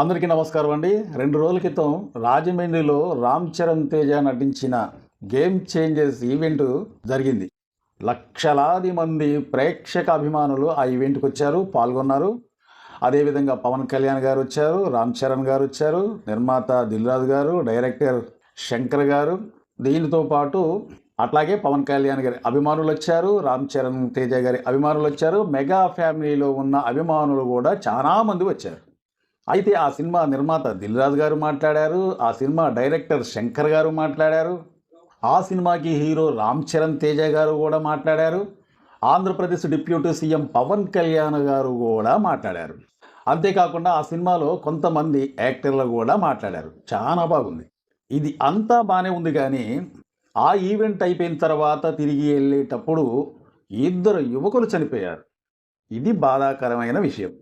అందరికీ నమస్కారం అండి. రెండు రోజుల క్రితం రాజమండ్రిలో రామ్ చరణ్ తేజ నటించిన గేమ్ చేంజెస్ ఈవెంట్ జరిగింది. లక్షలాది మంది ప్రేక్షక అభిమానులు ఆ ఈవెంట్కి వచ్చారు పాల్గొన్నారు. అదేవిధంగా పవన్ కళ్యాణ్ గారు వచ్చారు రామ్ చరణ్ గారు వచ్చారు నిర్మాత దిల్రాజ్ గారు డైరెక్టర్ శంకర్ గారు. దీనితో పాటు అట్లాగే పవన్ కళ్యాణ్ గారి అభిమానులు వచ్చారు రామ్ చరణ్ తేజ గారి అభిమానులు వచ్చారు మెగా ఫ్యామిలీలో ఉన్న అభిమానులు కూడా చాలా మంది వచ్చారు. అయితే ఆ సినిమా నిర్మాత దిల్రాజు గారు మాట్లాడారు ఆ సినిమా డైరెక్టర్ శంకర్ గారు మాట్లాడారు ఆ సినిమాకి హీరో రామ్ చరణ్ తేజ గారు కూడా మాట్లాడారు ఆంధ్రప్రదేశ్ డిప్యూటీ సీఎం పవన్ కళ్యాణ్ గారు కూడా మాట్లాడారు. అంతేకాకుండా ఆ సినిమాలో కొంతమంది యాక్టర్లు కూడా మాట్లాడారు. చాలా బాగుంది. ఇది అంతా బాగానే ఉంది కానీ ఆ ఈవెంట్ అయిపోయిన తర్వాత తిరిగి వెళ్ళేటప్పుడు ఇద్దరు యువకులు చనిపోయారు. ఇది బాధాకరమైన విషయం.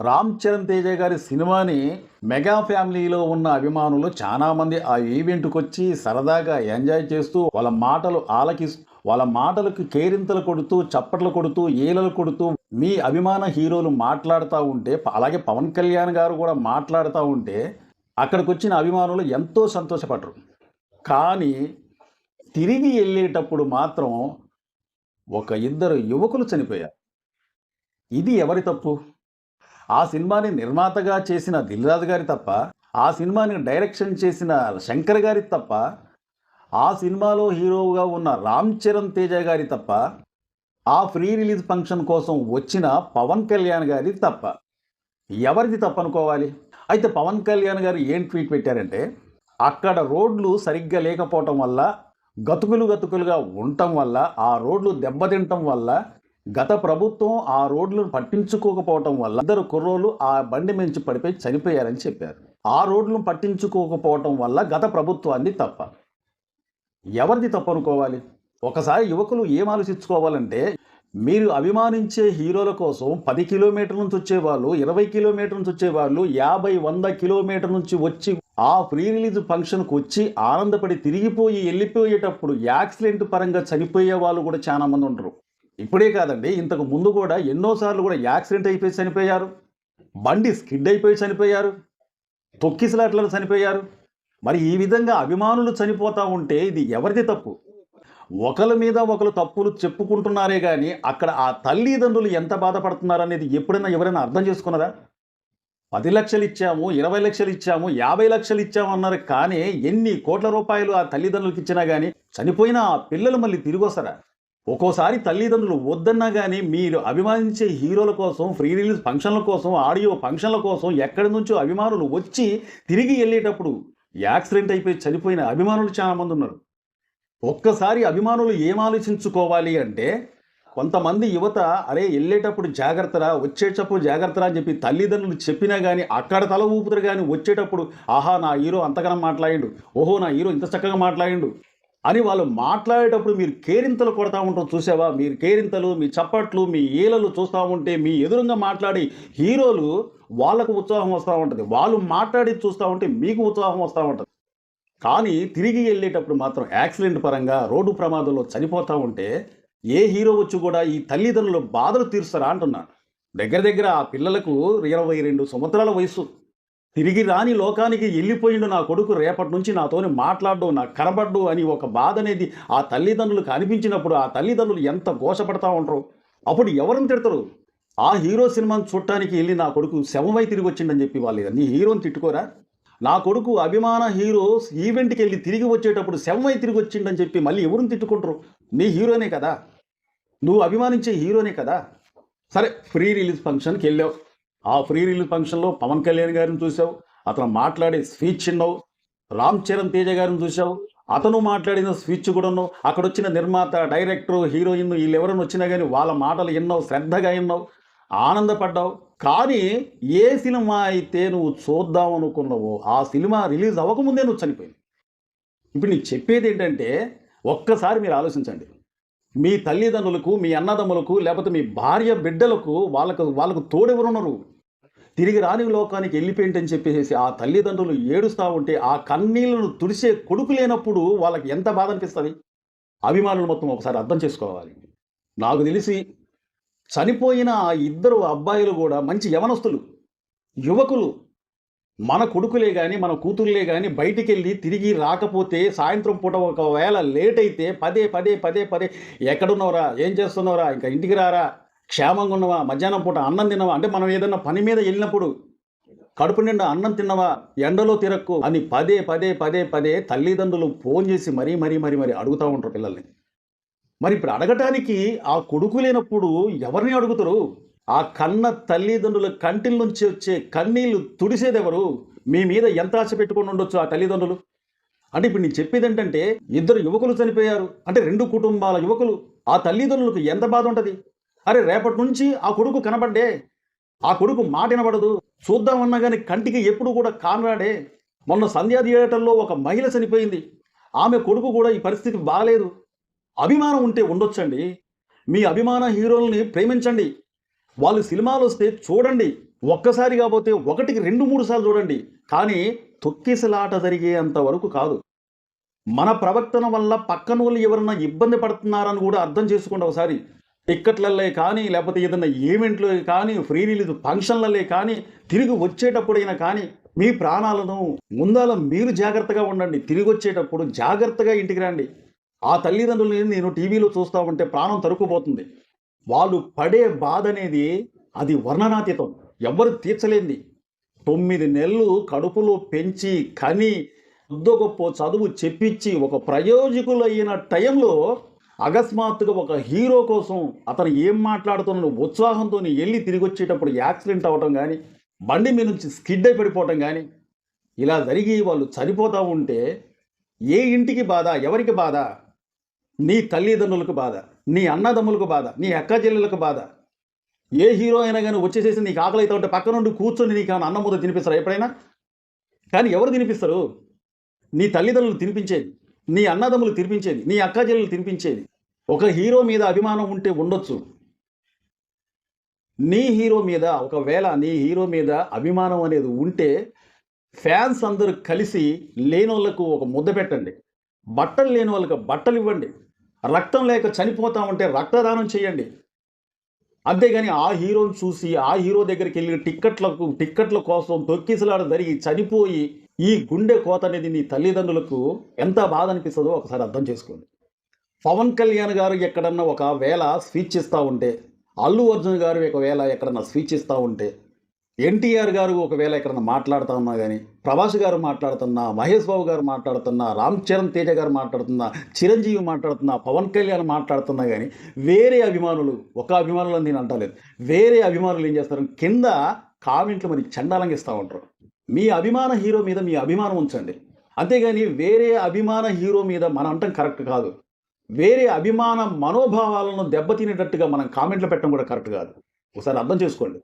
రామ్ చరణ్ తేజ గారి సినిమాని మెగా ఫ్యామిలీలో ఉన్న అభిమానులు చాలామంది ఆ ఈవెంట్కి వచ్చి సరదాగా ఎంజాయ్ చేస్తూ వాళ్ళ మాటలు ఆలకిస్తూ వాళ్ళ మాటలకు కేరింతలు కొడుతూ చప్పట్లు కొడుతూ ఈలలు కొడుతూ మీ అభిమాన హీరోలు మాట్లాడుతూ ఉంటే అలాగే పవన్ కళ్యాణ్ గారు కూడా మాట్లాడుతూ ఉంటే అక్కడికి వచ్చిన అభిమానులు ఎంతో సంతోషపడరు. కానీ తిరిగి వెళ్ళేటప్పుడు మాత్రం ఒక ఇద్దరు యువకులు చనిపోయారు. ఇది ఎవరి తప్పు? ఆ సినిమాని నిర్మాతగా చేసిన దిల్రాజు గారి తప్ప ఆ సినిమాని డైరెక్షన్ చేసిన శంకర్ గారి తప్ప ఆ సినిమాలో హీరోగా ఉన్న రామ్ చరణ్ తేజ గారి తప్ప ఆ ఫ్రీ రిలీజ్ ఫంక్షన్ కోసం వచ్చిన పవన్ కళ్యాణ్ గారి తప్ప. ఎవరిది తప్పనుకోవాలి? అయితే పవన్ కళ్యాణ్ గారు ఏం ట్వీట్ పెట్టారంటే అక్కడ రోడ్లు సరిగ్గా లేకపోవటం వల్ల గతుకులు గతుకులుగా ఉండటం వల్ల ఆ రోడ్లు దెబ్బతింటం వల్ల గత ప్రభుత్వం ఆ రోడ్లను పట్టించుకోకపోవటం వల్ల ఇద్దరు కుర్రోలు ఆ బండి మించి పడిపోయి చనిపోయారని చెప్పారు. ఆ రోడ్లను పట్టించుకోకపోవటం వల్ల గత ప్రభుత్వాన్ని తప్ప ఎవరిది తప్పు అనుకోవాలి ఒకసారి యువకులు ఏం ఆలోచించుకోవాలంటే మీరు అభిమానించే హీరోల కోసం పది కిలోమీటర్ నుంచి వచ్చేవాళ్ళు ఇరవై కిలోమీటర్ల నుంచి వచ్చేవాళ్ళు యాభై వంద కిలోమీటర్ నుంచి వచ్చి ఆ ప్రీ రిలీజ్ ఫంక్షన్కు వచ్చి ఆనందపడి తిరిగిపోయి వెళ్ళిపోయేటప్పుడు యాక్సిడెంట్ పరంగా చనిపోయే వాళ్ళు కూడా చాలా మంది ఉంటారు ఇప్పుడే కాదండి ఇంతకు ముందు కూడా ఎన్నోసార్లు కూడా యాక్సిడెంట్ అయిపోయి చనిపోయారు. బండి స్కిడ్ అయిపోయి చనిపోయారు. తొక్కిసలాట్లను చనిపోయారు. మరి ఈ విధంగా అభిమానులు చనిపోతూ ఉంటే ఇది ఎవరిది తప్పు? ఒకరి మీద ఒకరు తప్పులు చెప్పుకుంటున్నారే కానీ అక్కడ ఆ తల్లిదండ్రులు ఎంత బాధపడుతున్నారనేది ఎప్పుడైనా ఎవరైనా అర్థం చేసుకున్నారా? పది లక్షలు ఇచ్చాము ఇరవై లక్షలు ఇచ్చాము యాభై లక్షలు ఇచ్చాము అన్నారు కానీ ఎన్ని కోట్ల రూపాయలు ఆ తల్లిదండ్రులకు ఇచ్చినా కానీ చనిపోయిన ఆ పిల్లలు మళ్ళీ తిరిగి వస్తారా? ఒక్కోసారి తల్లిదండ్రులు వద్దన్నా కానీ మీరు అభిమానించే హీరోల కోసం ఫ్రీ రిలీజ్ ఫంక్షన్ల కోసం ఆడియో ఫంక్షన్ల కోసం ఎక్కడి నుంచో అభిమానులు వచ్చి తిరిగి వెళ్ళేటప్పుడు యాక్సిడెంట్ అయిపోయి చనిపోయిన అభిమానులు చాలామంది ఉన్నారు. ఒక్కసారి అభిమానులు ఏం ఆలోచించుకోవాలి అంటే కొంతమంది యువత అరే వెళ్ళేటప్పుడు జాగ్రత్తరా వచ్చేటప్పుడు జాగ్రత్తరా అని చెప్పి తల్లిదండ్రులు చెప్పినా కానీ అక్కడ తల ఊపుతారు కానీ వచ్చేటప్పుడు ఆహా నా హీరో అంతగానం మాట్లాడిండు. ఓహో నా హీరో ఇంత చక్కగా మాట్లాడిండు. అని వాళ్ళు మాట్లాడేటప్పుడు మీరు కేరింతలు కొడతా ఉంటారు చూసావా? మీరు కేరింతలు మీ చప్పట్లు మీ ఈలలు చూస్తూ ఉంటే మీ ఎదురుగా మాట్లాడి హీరోలు వాళ్ళకు ఉత్సాహం వస్తూ ఉంటుంది. వాళ్ళు మాట్లాడి చూస్తూ ఉంటే మీకు ఉత్సాహం వస్తూ ఉంటుంది. కానీ తిరిగి వెళ్ళేటప్పుడు మాత్రం యాక్సిడెంట్ పరంగా రోడ్డు ప్రమాదంలో చనిపోతూ ఉంటే ఏ హీరో వచ్చి కూడా ఈ తల్లిదండ్రులు బాధలు తీరుస్తారా అంటున్నాను దగ్గర దగ్గర ఆ పిల్లలకు ఇరవై రెండు సంవత్సరాల వయసు తిరిగి రాని లోకానికి వెళ్ళిపోయిండు నా కొడుకు రేపటి నుంచి నాతోని మాట్లాడు నాకు కనబడ్డు అని ఒక బాధ అనేది ఆ తల్లిదండ్రులకు అనిపించినప్పుడు ఆ తల్లిదండ్రులు ఎంత ఘోషపడతా ఉంటారు అప్పుడు ఎవరిని తిడతారు? ఆ హీరో సినిమాను చూడటానికి వెళ్ళి నా కొడుకు శవమై తిరిగి వచ్చిండని చెప్పి వాళ్ళు నీ హీరోని తిట్టుకోరా? నా కొడుకు అభిమాన హీరో ఈవెంట్కి వెళ్ళి తిరిగి వచ్చేటప్పుడు శవమై తిరిగి వచ్చిండని చెప్పి మళ్ళీ ఎవరిని తిట్టుకుంటారు? నీ హీరోనే కదా. నువ్వు అభిమానించే హీరోనే కదా. సరే ఫ్రీ రిలీజ్ ఫంక్షన్కి వెళ్ళావు. ఆ ఫ్రీ రిలీజ్ ఫంక్షన్లో పవన్ కళ్యాణ్ గారిని చూసావు అతను మాట్లాడే స్పీచ్ విన్నావు రామ్ చరణ్ తేజ గారిని చూసావు అతను మాట్లాడిన స్పీచ్ కూడా ఉన్నావు అక్కడ వచ్చిన నిర్మాత డైరెక్టర్ హీరోయిన్ వీళ్ళు ఎవరైనా వచ్చినా కానీ వాళ్ళ మాటలు విన్నావు శ్రద్ధగా విన్నావు ఆనందపడ్డావు. కానీ ఏ సినిమా అయితే నువ్వు చూద్దాం అనుకున్నావో ఆ సినిమా రిలీజ్ అవ్వకముందే నువ్వు చనిపోయింది ఇప్పుడు నీకు చెప్పేది ఏంటంటే ఒక్కసారి మీరు ఆలోచించండి. మీ తల్లిదండ్రులకు మీ అన్నదమ్ములకు లేకపోతే మీ భార్య బిడ్డలకు వాళ్ళకు వాళ్ళకు తోడెవరున్నారు? తిరిగి రాని లోకానికి వెళ్ళిపోయింటని చెప్పేసి ఆ తల్లిదండ్రులు ఏడుస్తూ ఉంటే ఆ కన్నీళ్ళను తుడిసే కొడుకు లేనప్పుడు వాళ్ళకి ఎంత బాధ అనిపిస్తుంది? అభిమానులు మొత్తం ఒకసారి అర్థం చేసుకోవాలి. నాకు తెలిసి చనిపోయిన ఆ ఇద్దరు అబ్బాయిలు కూడా మంచి యవనస్తులు యువకులు. మన కొడుకులే కానీ మన కూతుర్లే కానీ బయటికి వెళ్ళి తిరిగి రాకపోతే సాయంత్రం పూట ఒకవేళ లేట్ అయితే పదే పదే పదే పదే ఎక్కడున్నావురా? ఏం చేస్తున్నావురా? ఇంకా ఇంటికి రారా? క్షేమంగా ఉన్నవా? మధ్యాహ్నం పూట అన్నం తిన్నవా అంటే మనం ఏదైనా పని మీద వెళ్ళినప్పుడు కడుపు నిండా అన్నం తిన్నవా? ఎండలో తిరక్కు అని పదే పదే పదే పదే తల్లిదండ్రులు ఫోన్ చేసి మరీ మరీ మరీ మరీ అడుగుతూ ఉంటారు పిల్లల్ని. మరి ఇప్పుడు అడగటానికి ఆ కొడుకు లేనప్పుడు ఎవరిని అడుగుతారు? ఆ కన్న తల్లిదండ్రుల కంటిల నుంచి వచ్చే కన్నీళ్ళు తుడిసేదెవరు? మీ మీద ఎంత ఆశ పెట్టుకొని ఉండొచ్చు ఆ తల్లిదండ్రులు? అంటే ఇప్పుడు నేను చెప్పేది ఏంటంటే ఇద్దరు యువకులు చనిపోయారు. అంటే రెండు కుటుంబాల యువకులు. ఆ తల్లిదండ్రులకు ఎంత బాధ ఉంటుంది? అరే రేపటి నుంచి ఆ కొడుకు కనబడ్డే ఆ కొడుకు మాట వినబడదు. చూద్దామన్నా కానీ కంటికి ఎప్పుడు కూడా కానరాడే. మొన్న సంధ్యా థియేటర్లో ఒక మహిళ చనిపోయింది. ఆమె కొడుకు కూడా ఈ పరిస్థితి బాగాలేదు. అభిమానం ఉంటే ఉండొచ్చండి. మీ అభిమాన హీరోల్ని ప్రేమించండి. వాళ్ళు సినిమాలు వస్తే చూడండి. ఒక్కసారి కాకపోతే ఒకటికి రెండు మూడు సార్లు చూడండి. కానీ తొక్కిసలాట జరిగేంత వరకు కాదు. మన ప్రవర్తన వల్ల పక్కన వాళ్ళు ఎవరన్నా ఇబ్బంది పడుతున్నారని కూడా అర్థం చేసుకోండి ఒకసారి. టిక్కెట్లల్లే కానీ లేకపోతే ఏదైనా ఈవెంట్లో కానీ ఫ్రీ రిలీజ్ ఫంక్షన్లల్లే కానీ తిరిగి వచ్చేటప్పుడైనా కానీ మీ ప్రాణాలను ముందాల మీరు జాగ్రత్తగా ఉండండి. తిరిగి వచ్చేటప్పుడు జాగ్రత్తగా ఇంటికి రండి. ఆ తల్లిదండ్రులని నేను టీవీలో చూస్తా ఉంటే ప్రాణం తరుక్కుపోతుంది. వాళ్ళు పడే బాధ అనేది అది వర్ణనాతీతం. ఎవరు తీర్చలేంది తొమ్మిది నెలలు కడుపులో పెంచి కని కొద్దో గొప్ప చదువు చెప్పించి ఒక ప్రయోజకులైన టైంలో అకస్మాత్తుగా ఒక హీరో కోసం అతను ఏం మాట్లాడుతున్నాడు ఉత్సాహంతో వెళ్ళి తిరిగి వచ్చేటప్పుడు యాక్సిడెంట్ అవ్వటం కానీ బండి మీద నుంచి స్కిడ్ అయి పడిపోవటం కానీ ఇలా జరిగి వాళ్ళు చనిపోతూ ఉంటే ఏ ఇంటికి బాధ ఎవరికి బాధ? నీ తల్లిదండ్రులకు బాధ నీ అన్నదమ్ములకు బాధ నీ అక్క చెల్లెలకు బాధ. ఏ హీరో అయినా కానీ వచ్చేసేసి నీకు ఆకలి అవుతా ఉంటే పక్క నుండి కూర్చొని నీకు ఏమైనా అన్నం ముద్ద తినిపిస్తారు ఎప్పుడైనా? కానీ ఎవరు తినిపిస్తారు? నీ తల్లిదండ్రులు తినిపించేది నీ అన్నదమ్ములు తినిపించేది నీ అక్క చెల్లెలు తినిపించేది. ఒక హీరో మీద అభిమానం ఉంటే ఉండొచ్చు. నీ హీరో మీద ఒకవేళ నీ హీరో మీద అభిమానం అనేది ఉంటే ఫ్యాన్స్ అందరూ కలిసి లేనోళ్ళకు ఒక ముద్ద పెట్టండి. బట్టలు లేని వాళ్ళకి బట్టలు ఇవ్వండి. రక్తం లేక చనిపోతా ఉంటే రక్తదానం చేయండి. అంతేగాని ఆ హీరోని చూసి ఆ హీరో దగ్గరికి వెళ్ళి టిక్కెట్లకు టిక్కెట్ల కోసం తొక్కిసలాడ జరిగి చనిపోయి ఈ గుండె కోత అనేది నీ తల్లిదండ్రులకు ఎంత బాధ అనిపిస్తుందో ఒకసారి అర్థం చేసుకోండి. పవన్ కళ్యాణ్ గారు ఎక్కడన్నా ఒక వేళ స్పీచ్ ఇస్తూ ఉంటే అల్లు అర్జున్ గారు ఒకవేళ ఎక్కడన్నా స్పీచ్ ఇస్తూ ఉంటే ఎన్టీఆర్ గారు ఒకవేళ ఎక్కడన్నా మాట్లాడుతూ ఉన్నా కానీ ప్రభాస్ గారు మాట్లాడుతున్నా మహేష్ బాబు గారు మాట్లాడుతున్నా రామ్ చరణ్ తేజ గారు మాట్లాడుతున్నా చిరంజీవి మాట్లాడుతున్నా పవన్ కళ్యాణ్ మాట్లాడుతున్నా కానీ వేరే అభిమానులు ఒక అభిమానులు నేను అంటలేదు. వేరే అభిమానులు ఏం చేస్తారు? కింద కామెంట్లు మరి చండాలంగా ఇస్తూ ఉంటారు. మీ అభిమాన హీరో మీద మీ అభిమానం ఉంచండి. అంతేగాని వేరే అభిమాన హీరో మీద మన అంటం కరెక్ట్ కాదు. వేరే అభిమాన మనోభావాలను దెబ్బతినేటట్టుగా మనం కామెంట్లు పెట్టడం కూడా కరెక్ట్ కాదు. ఒకసారి అర్థం చేసుకోండి.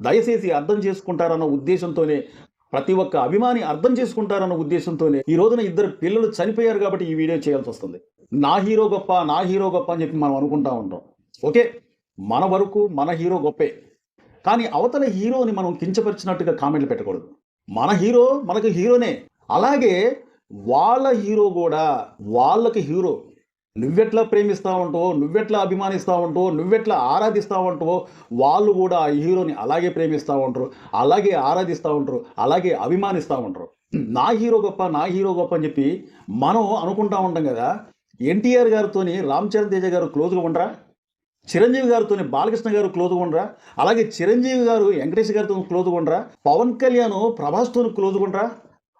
దయచేసి అర్థం చేసుకుంటారన్న ఉద్దేశంతోనే ప్రతి ఒక్క అభిమాని అర్థం చేసుకుంటారన్న ఉద్దేశంతోనే ఈ రోజున ఇద్దరు పిల్లలు చనిపోయారు కాబట్టి ఈ వీడియో చేయాల్సి వస్తుంది. నా హీరో గొప్ప నా హీరో గొప్ప అని చెప్పి మనం అనుకుంటా ఉంటాం. ఓకే? మన వరకు మన హీరో గొప్పే. కానీ అవతల హీరోని మనం కించపరిచినట్టుగా కామెంట్లు పెట్టకూడదు. మన హీరో మనకు హీరోనే. అలాగే వాళ్ళ హీరో కూడా వాళ్ళకి హీరో. నువ్వెట్లా ప్రేమిస్తా ఉంటావో నువ్వెట్లా అభిమానిస్తూ ఉంటావో నువ్వెట్లా ఆరాధిస్తూ ఉంటావో వాళ్ళు కూడా ఆ హీరోని అలాగే ప్రేమిస్తూ ఉంటారు అలాగే ఆరాధిస్తూ ఉంటారు అలాగే అభిమానిస్తూ ఉంటారు నా హీరో గొప్ప నా హీరో గొప్ప అని చెప్పి మనం అనుకుంటా ఉంటాం కదా. ఎన్టీఆర్ గారితోని రామ్ చరణ్ తేజ గారు క్లోజ్గా ఉండరా? చిరంజీవి గారితో బాలకృష్ణ గారు క్లోజ్గా ఉండరా? అలాగే చిరంజీవి గారు వెంకటేష్ గారితో క్లోజ్గా ఉండరా? పవన్ కళ్యాణ్ ప్రభాస్తో క్లోజ్గా ఉండరా?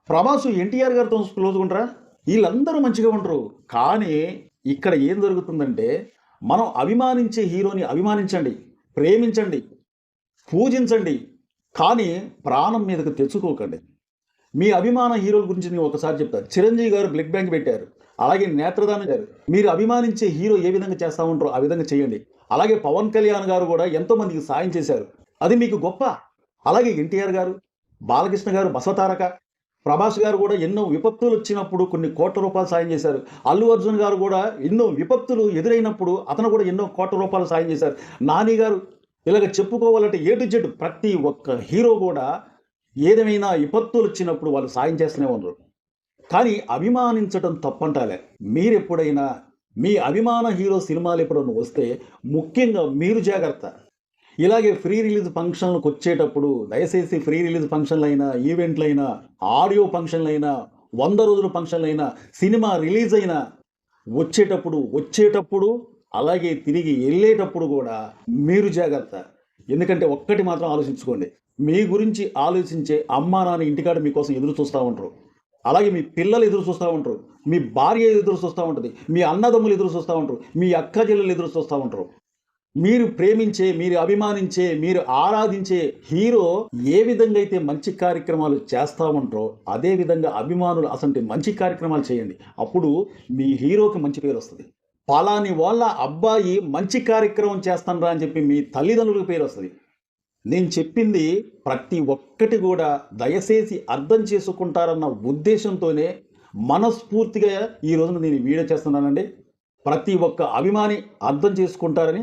ప్రభాస్ ఎన్టీఆర్ గారితో క్లోజ్గా ఉండరా? వీళ్ళందరూ మంచిగా ఉంటారు. కానీ ఇక్కడ ఏం జరుగుతుందంటే మనం అభిమానించే హీరోని అభిమానించండి ప్రేమించండి పూజించండి కానీ ప్రాణం మీదకు తెచ్చుకోకండి. మీ అభిమాన హీరోల గురించి నేను ఒకసారి చెప్తాను. చిరంజీవి గారు బ్లడ్ బ్యాంక్ పెట్టారు అలాగే నేత్రదానం గారు. మీరు అభిమానించే హీరో ఏ విధంగా చేస్తూ ఉంటారో ఆ విధంగా చేయండి. అలాగే పవన్ కళ్యాణ్ గారు కూడా ఎంతో మందికి సాయం చేశారు. అది మీకు గొప్ప. అలాగే ఎన్టీఆర్ గారు బాలకృష్ణ గారు బసవతారక ప్రభాస్ గారు కూడా ఎన్నో విపత్తులు వచ్చినప్పుడు కొన్ని కోట్ల రూపాయలు సాయం చేశారు. అల్లు అర్జున్ గారు కూడా ఎన్నో విపత్తులు ఎదురైనప్పుడు అతను కూడా ఎన్నో కోట్ల రూపాయలు సాయం చేశారు. నాని గారు ఇలాగ చెప్పుకోవాలంటే ఏ టు జెడ్ ప్రతి ఒక్క హీరో కూడా ఏదేమైనా విపత్తులు వచ్చినప్పుడు వాళ్ళు సాయం చేస్తూనే ఉన్నారు. కానీ అభిమానించడం తప్పంటాలే. మీరు ఎప్పుడైనా మీ అభిమాన హీరో సినిమాలు ఎప్పుడైనా వస్తే ముఖ్యంగా మీరు జాగ్రత్త. ఇలాగే ఫ్రీ రిలీజ్ ఫంక్షన్లకు వచ్చేటప్పుడు దయచేసి ఫ్రీ రిలీజ్ ఫంక్షన్లైనా ఈవెంట్లైనా ఆడియో ఫంక్షన్లైనా వంద రోజుల ఫంక్షన్లైనా సినిమా రిలీజ్ అయినా వచ్చేటప్పుడు వచ్చేటప్పుడు అలాగే తిరిగి వెళ్ళేటప్పుడు కూడా మీరు జాగ్రత్త. ఎందుకంటే ఒక్కటి మాత్రం ఆలోచించుకోండి. మీ గురించి ఆలోచించే అమ్మా నాన్న ఇంటికాడ మీకోసం ఎదురు చూస్తూ ఉంటారు. అలాగే మీ పిల్లలు ఎదురు చూస్తూ ఉంటారు. మీ భార్య ఎదురు చూస్తూ ఉంటుంది. మీ అన్నదమ్ములు ఎదురు చూస్తూ ఉంటారు. మీ అక్క చెల్లెలు ఎదురు చూస్తూ ఉంటారు. మీరు ప్రేమించే మీరు అభిమానించే మీరు ఆరాధించే హీరో ఏ విధంగా అయితే మంచి కార్యక్రమాలు చేస్తా ఉంటారో అదే విధంగా అభిమానులు అసలు మంచి కార్యక్రమాలు చేయండి. అప్పుడు మీ హీరోకి మంచి పేరు వస్తుంది. పలాని వాళ్ళ అబ్బాయి మంచి కార్యక్రమం చేస్తానరా అని చెప్పి మీ తల్లిదండ్రులకు పేరు వస్తుంది. నేను చెప్పింది ప్రతి ఒక్కటి కూడా దయచేసి అర్థం చేసుకుంటారన్న ఉద్దేశంతోనే మనస్ఫూర్తిగా ఈ రోజున నేను వీడియో చేస్తున్నానండి. ప్రతి ఒక్క అభిమాని అర్థం చేసుకుంటారని